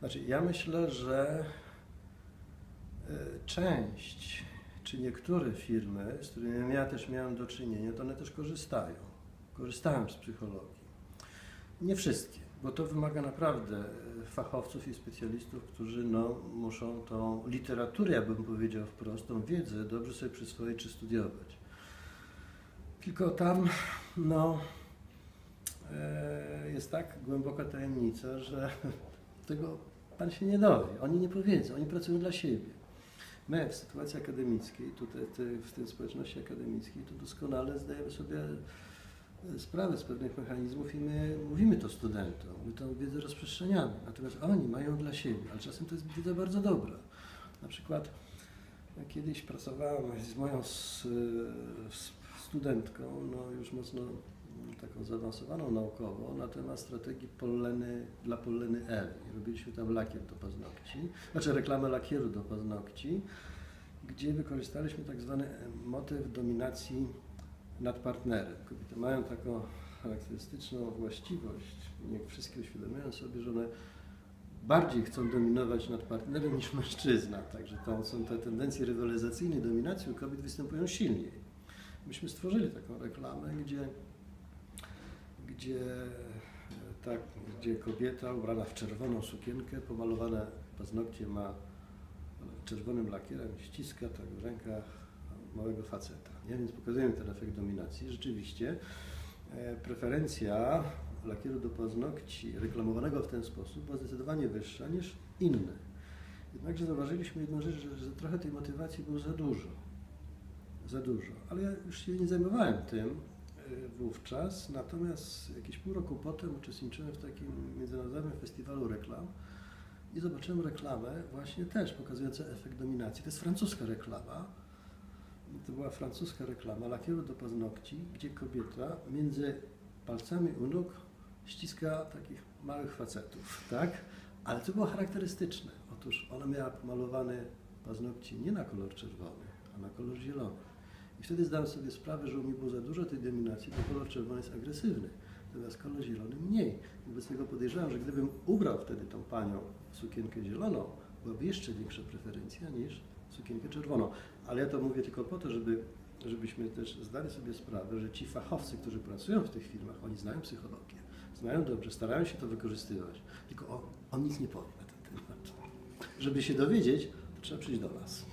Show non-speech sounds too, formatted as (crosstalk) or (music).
Znaczy, ja myślę, że e, część, czy niektóre firmy, z którymi ja też miałem do czynienia, to one też korzystają. Korzystałem z psychologii. Nie wszystkie, bo to wymaga naprawdę e, fachowców i specjalistów, którzy no, muszą tą literaturę, ja bym powiedział wprost, tą wiedzę dobrze sobie przyswoić czy studiować. Tylko tam, no, e, jest tak głęboka tajemnica, że (laughs) tego Pan się nie dowie. Oni nie powiedzą, oni pracują dla siebie. My w sytuacji akademickiej, tutaj w tej społeczności akademickiej, to doskonale zdajemy sobie e, sprawę z pewnych mechanizmów i my mówimy to studentom, my tę wiedzę rozprzestrzeniamy. Natomiast oni mają dla siebie, ale czasem to jest wiedza bardzo dobra. Na przykład ja kiedyś pracowałem z moją s- studentką, no już mocno taką zaawansowaną naukowo, na temat strategii polleny, dla polleny Ewy. Robiliśmy tam lakier do paznokci, znaczy reklamę lakieru do paznokci, gdzie wykorzystaliśmy tak zwany motyw dominacji nad partnerem. Kobiety mają taką charakterystyczną właściwość, nie wszystkie uświadamiają sobie, że one bardziej chcą dominować nad partnerem niż mężczyzna. Także to są te tendencje rywalizacyjnej dominacji u kobiet występują silniej. Myśmy stworzyli taką reklamę, gdzie, gdzie, tak, gdzie kobieta ubrana w czerwoną sukienkę, pomalowane paznokcie ma czerwonym lakierem, ściska tak w rękach małego faceta. Nie? Więc pokazujemy ten efekt dominacji. Rzeczywiście e, preferencja lakieru do paznokci reklamowanego w ten sposób była zdecydowanie wyższa niż inne. Jednakże zauważyliśmy jedną rzecz, że, że trochę tej motywacji było za dużo. Za dużo. Ale ja już się nie zajmowałem tym wówczas, natomiast jakieś pół roku potem uczestniczyłem w takim międzynarodowym festiwalu reklam i zobaczyłem reklamę właśnie też pokazującą efekt dominacji. To jest francuska reklama. To była francuska reklama lakieru do paznokci, gdzie kobieta między palcami u nóg ściska takich małych facetów, tak? Ale to było charakterystyczne. Otóż ona miała pomalowane paznokcie nie na kolor czerwony, a na kolor zielony. I wtedy zdałem sobie sprawę, że u mnie było za dużo tej dominacji, bo kolor czerwony jest agresywny, natomiast kolor zielony mniej. Wobec tego podejrzewam, że gdybym ubrał wtedy tą panią w sukienkę zieloną, byłaby jeszcze większa preferencja niż sukienkę czerwoną. Ale ja to mówię tylko po to, żeby, żebyśmy też zdali sobie sprawę, że ci fachowcy, którzy pracują w tych firmach, oni znają psychologię, znają dobrze, starają się to wykorzystywać, tylko on, on nic nie powie na ten temat. Żeby się dowiedzieć, to trzeba przyjść do nas.